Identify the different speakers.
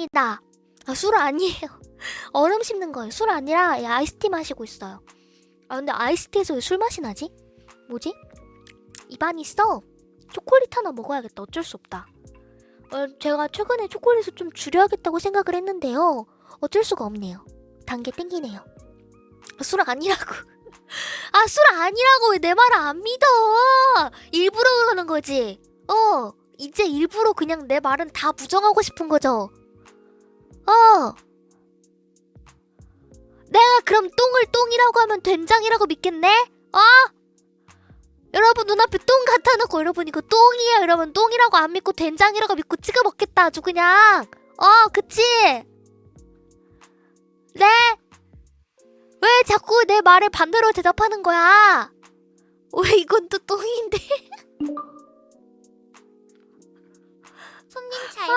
Speaker 1: 합니다. 아, 술 아니에요. 얼음 씹는 거예요. 술 아니라 이 아이스티 마시고 있어요. 아 근데 아이스티에서 왜 술 맛이 나지? 뭐지? 입안이 써. 초콜릿 하나 먹어야겠다. 어쩔 수 없다. 어, 제가 최근에 초콜릿을 좀 줄여야겠다고 생각을 했는데요. 어쩔 수가 없네요. 단계 땡기네요. 아, 술 아니라고. 아, 술 아니라고 왜 내 말을 안 믿어? 일부러 그러는 거지. 어, 이제 일부러 그냥 내 말은 다 부정하고 싶은 거죠. 어. 내가 그럼 똥을 똥이라고 하면 된장이라고 믿겠네? 어? 여러분 눈앞에 똥 갖다 놓고 여러분 이거 똥이에요 이러면 똥이라고 안 믿고 된장이라고 믿고 찍어 먹겠다 아주 그냥 어 그치? 네? 왜 자꾸 내 말에 반대로 대답하는 거야? 왜 이건 또 똥인데?
Speaker 2: 손님 잘